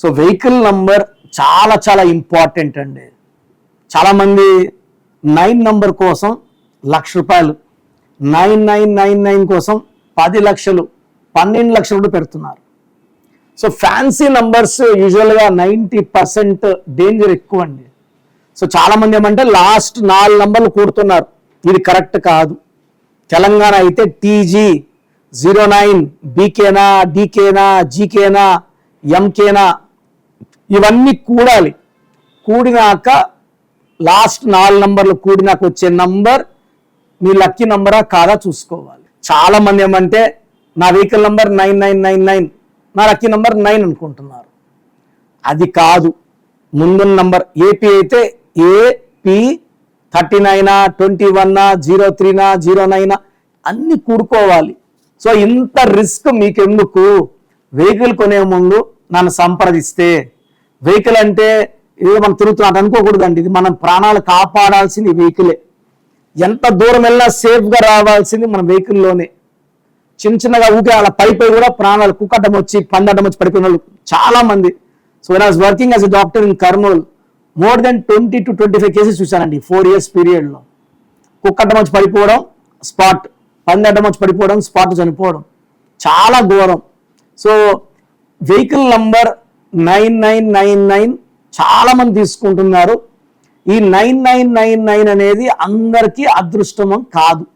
So vehicle number చాలా చాలా important అండి. చాలామంది నైన్ నంబర్ కోసం లక్ష రూపాయలు నైన్ నైన్ నైన్ నైన్ కోసం పది లక్షలు పన్నెండు లక్షలు కూడా పెడుతున్నారు. సో ఫ్యాన్సీ నంబర్స్ యూజువల్గా నైంటీ పర్సెంట్ డేంజర్ ఎక్కువ అండి. సో చాలామంది ఏమంటే లాస్ట్ నాలుగు నంబర్లు కూడుతున్నారు. ఇది కరెక్ట్ కాదు. తెలంగాణ అయితే టీజీ జీరో నైన్ బీకేనా డీకేనా జీకేనా ఎంకేనా ఇవన్నీ కూడాలి. కూడినాక లాస్ట్ నాలుగు నంబర్లు కూడినాక వచ్చే నంబర్ మీ లక్కీ నంబరా కాదా చూసుకోవాలి. చాలా మంది ఏమంటే నా vehicle number nine nine nine nine నా లక్కీ నంబర్ నైన్ అనుకుంటున్నారు. అది కాదు. ముందున్న నంబర్ ఏపీ అయితే ఏపీ థర్టీ నైనా ట్వంటీ వన్నా జీరో త్రీనా జీరో నైనా అన్ని కూడుకోవాలి. సో ఇంత రిస్క్ మీకెందుకు? వెహికల్ కొనే ముందు నన్ను సంప్రదిస్తే. వెహికల్ అంటే ఏదో మనం తిరుగుతున్నట్టు అనుకోకూడదండి. ఇది మనం ప్రాణాలు కాపాడాల్సింది వెహికలే ఎంత దూరం వెళ్ళినా సేఫ్గా రావాల్సింది మన వెహికల్లోనే చిన్న చిన్నగా ఊకే అలా పై పై కూడా ప్రాణాలు కుక్కటం వచ్చి పందడం వచ్చి పడిపోయిన వాళ్ళు చాలా మంది so I was working as a doctor in Kurnool more than twenty two twenty five cases చూశానండి ఫోర్ ఇయర్స్ పీరియడ్లో కుక్కటం వచ్చి పడిపోవడం స్పాట్ పందడ్డం వచ్చి పడిపోవడం స్పాట్ చనిపోవడం. చాలా ఘోరం. So vehicle number nine nine nine nine చాలామంది తీసుకుంటున్నారు. ఈ నైన్ నైన్ నైన్ నైన్ అనేది అందరికీ అదృష్టం కాదు.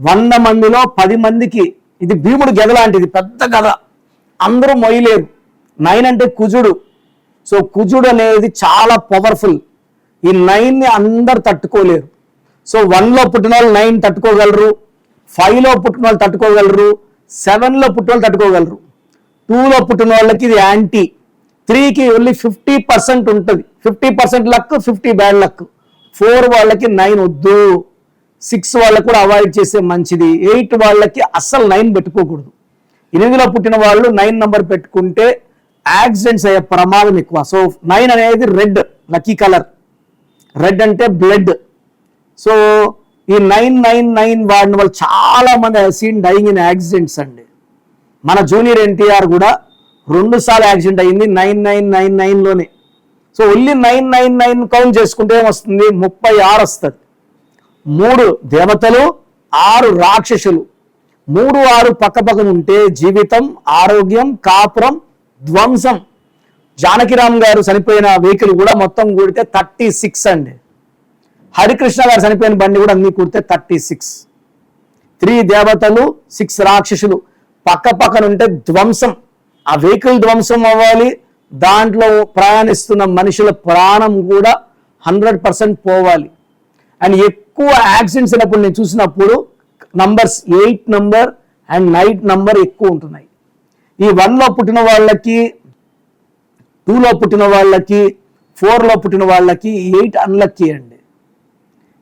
వంద మందిలో పది మందికి ఇది భీముడు గద లాంటిది పెద్ద గద. అందరూ మొయ్యలేరు. నైన్ అంటే కుజుడు. సో కుజుడు అనేది చాలా పవర్ఫుల్ ఈ నైన్ని అందరు తట్టుకోలేరు. సో వన్లో పుట్టిన వాళ్ళు నైన్ తట్టుకోగలరు ఫైవ్లో పుట్టిన వాళ్ళు తట్టుకోగలరు సెవెన్లో పుట్టిన వాళ్ళు తట్టుకోగలరు. టూలో పుట్టిన వాళ్ళకి ఇది యాంటీ. త్రీకి ఓన్లీ ఫిఫ్టీ పర్సెంట్ ఉంటుంది. Fifty percent luck fifty bad luck four వాళ్ళకి నైన్ వద్దు. సిక్స్ వాళ్ళకి కూడా అవాయిడ్ చేస్తే మంచిది. ఎయిట్ వాళ్ళకి అస్సలు నైన్ పెట్టుకోకూడదు. ఎనిమిదిలో పుట్టిన వాళ్ళు నైన్ నెంబర్ పెట్టుకుంటే యాక్సిడెంట్స్ అయ్యే ప్రమాదం ఎక్కువ. సో నైన్ అనేది రెడ్ లక్కీ కలర్ రెడ్ అంటే బ్లడ్ సో ఈ నైన్ నైన్ నైన్ వాడిన వాళ్ళు చాలా మంది సీన్ డైయింగ్ ఇన్ యాక్సిడెంట్స్ అండి. మన జూనియర్ ఎన్టీఆర్ కూడా రెండు సార్లు యాక్సిడెంట్ అయ్యింది nine nine nine నైన్లోనే so only nine nine nine count చేసుకుంటే ఏమొస్తుంది? ముప్పై ఆరు వస్తుంది. మూడు దేవతలు ఆరు రాక్షసులు. మూడు ఆరు పక్క ఉంటే జీవితం ఆరోగ్యం కాపురం ధ్వంసం. జానకిరామ్ గారు చనిపోయిన వెహికల్ కూడా మొత్తం కూడితే థర్టీ సిక్స్ అండి. హరికృష్ణ గారు చనిపోయిన బండి కూడా అన్ని కూడితే థర్టీ సిక్స్. త్రీ దేవతలు సిక్స్ రాక్షసులు. పక్క పక్కన ఉంటే ధ్వంసం. ఆ వెహికల్ ధ్వంసం అవ్వాలి. దాంట్లో ప్రయాణిస్తున్న మనుషుల ప్రాణం కూడా హండ్రెడ్ పర్సెంట్ పోవాలి. అండ్ ఎక్కువ యాక్సిడెంట్స్ అయినప్పుడు నేను చూసినప్పుడు numbers eight number and night number ఎక్కువ ఉంటున్నాయి. ఈ వన్లో పుట్టిన వాళ్ళకి టూలో పుట్టిన వాళ్ళకి ఫోర్లో పుట్టిన వాళ్ళకి ఎయిట్ అన్లక్కీ అండి.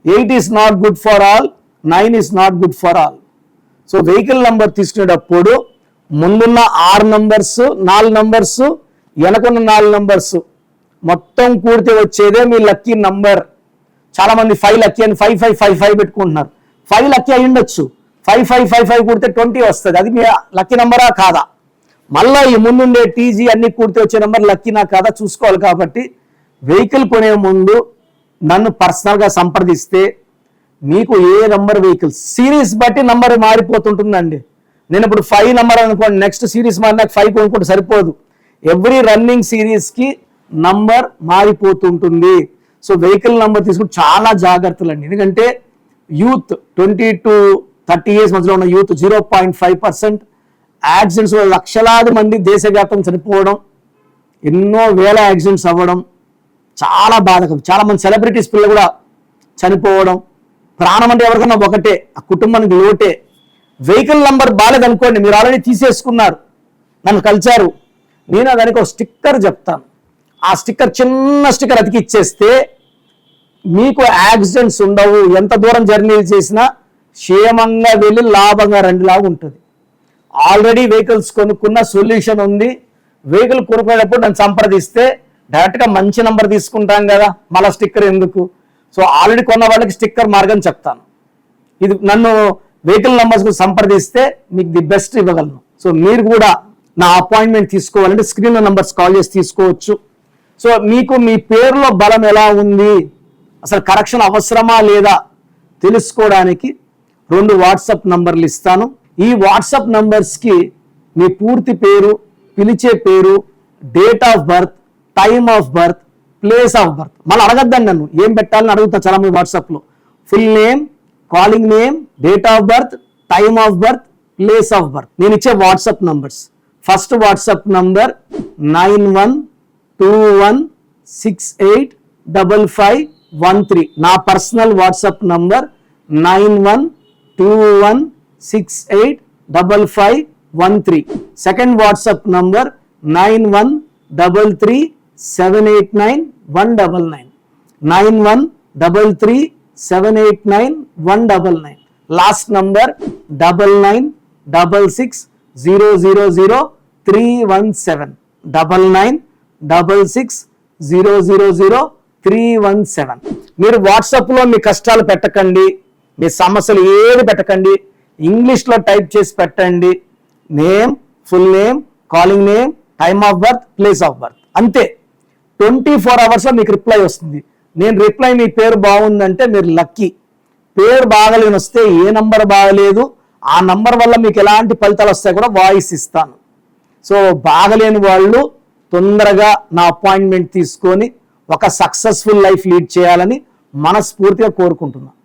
Eight is not good for all nine is not good for all so vehicle number తీసుకునేటప్పుడు ముందున్న ఆరు నంబర్స్ నాలుగు నంబర్స్ వెనకున్న నాలుగు నంబర్స్ మొత్తం కూడితే వచ్చేదే మీ లక్కీ నంబర్ చాలామంది ఫైవ్ లక్కీ అని ఫైవ్ ఫైవ్ ఫైవ్ ఫైవ్ పెట్టుకుంటున్నారు. ఫైవ్ లక్కీ అయి ఉండొచ్చు. ఫైవ్ ఫైవ్ ఫైవ్ ఫైవ్ కూడితే ట్వంటీ వస్తుంది. అది మీ లక్కీ నంబరా కాదా? మళ్ళీ ఈ ముందుండే టీజీ అన్ని కూడితే వచ్చే నెంబర్ లక్కీనా కాదా? చూసుకోవాలి కాబట్టి వెహికల్ కొనే ముందు నన్ను పర్సనల్గా సంప్రదిస్తే మీకు ఏ నంబర్ వెహికల్ సిరీస్ బట్టి నంబర్ మారిపోతుంటుందండి. నేను ఇప్పుడు ఫైవ్ నెంబర్ అనుకోండి నెక్స్ట్ సిరీస్ మరి నాకు ఫైవ్ కొనుక్కుంటే సరిపోదు. ఎవ్రీ రన్నింగ్ సిరీస్కి నంబర్ మారిపోతుంటుంది. సో వెహికల్ నంబర్ తీసుకుని చాలా జాగ్రత్తలు అండి ఎందుకంటే youth twenty two thirty years మధ్యలో ఉన్న youth zero point five percent accidents లక్షలాది మంది దేశవ్యాప్తం చనిపోవడం ఎన్నో వేల యాక్సిడెంట్స్ అవ్వడం చాలా బాధకం చాలా మంది సెలబ్రిటీస్ పిల్లలు కూడా చనిపోవడం ప్రాణం అంటే ఎవరికన్నా ఒకటే ఆ కుటుంబానికి లోటే. వెహికల్ నంబర్ బాగాలేదనుకోండి మీరు ఆల్రెడీ తీసేసుకున్నారు నన్ను కలిచారు. నేను దానికి ఒక స్టిక్కర్ చెప్తాను. ఆ స్టిక్కర్ చిన్న స్టిక్కర్ అతికి ఇచ్చేస్తే మీకు యాక్సిడెంట్స్ ఉండవు. ఎంత దూరం జర్నీ చేసినా క్షేమంగా వెళ్ళి లాభంగా రండిలాగా ఉంటుంది. ఆల్రెడీ వెహికల్స్ కొనుక్కున్న సొల్యూషన్ ఉంది. వెహికల్ కొనుక్కునేటప్పుడు నన్ను సంప్రదిస్తే డైరెక్ట్గా మంచి నంబర్ తీసుకుంటాం కదా మళ్ళీ స్టిక్కర్ ఎందుకు? సో ఆల్రెడీ కొన్న వాళ్ళకి స్టిక్కర్ మార్గం చెప్తాను. ఇది నన్ను వెహికల్ నంబర్స్ సంప్రదిస్తే మీకు ది బెస్ట్ ఇవ్వగలను. సో మీరు కూడా నా అపాయింట్మెంట్ తీసుకోవాలంటే స్క్రీన్ నంబర్స్ కాల్ చేసి తీసుకోవచ్చు. సో మీకు మీ పేరులో బలం ఎలా ఉంది? అసలు కరెక్షన్ అవసరమా లేదా? తెలుసుకోవడానికి రెండు వాట్సాప్ నంబర్లు ఇస్తాను. ఈ వాట్సాప్ నంబర్స్కి మీ పూర్తి పేరు పిలిచే పేరు date of birth time of birth place of birth మళ్ళీ అడగద్దండి నన్ను. ఏం పెట్టాలని అడుగుతా చాలా మీ వాట్సాప్లో full name calling name date of birth time of birth place of birth నేను ఇచ్చే WhatsApp numbers first WhatsApp number nine one two one six eight double five one three నా personal WhatsApp number nine one two one six eight double five one three second WhatsApp number nine one double three seven eight nine one double nine nine one double three seven eight nine one double nine last number double nine double six zero zero zero three one seven double nine double six zero zero zero three one seven మీరు వాట్సాప్లో మీ కష్టాలు పెట్టకండి మీ సమస్యలు ఏది పెట్టకండి ఇంగ్లీష్లో type చేసి పెట్టండి. Name full name calling name time of birth place of birth. అంతే. ట్వంటీ ఫోర్ అవర్స్లో మీకు రిప్లై వస్తుంది. నేను రిప్లై మీ పేరు బాగుందంటే మీరు లక్కీ పేరు బాగలేని వస్తే ఏ నంబర్ బాగలేదు ఆ నంబర్ వల్ల మీకు ఎలాంటి ఫలితాలు వస్తాయి కూడా వాయిస్ ఇస్తాను. సో బాగలేని వాళ్ళు తొందరగా నా అపాయింట్మెంట్ తీసుకొని ఒక సక్సెస్ఫుల్ లైఫ్ లీడ్ చేయాలని మనస్ఫూర్తిగా కోరుకుంటున్నాను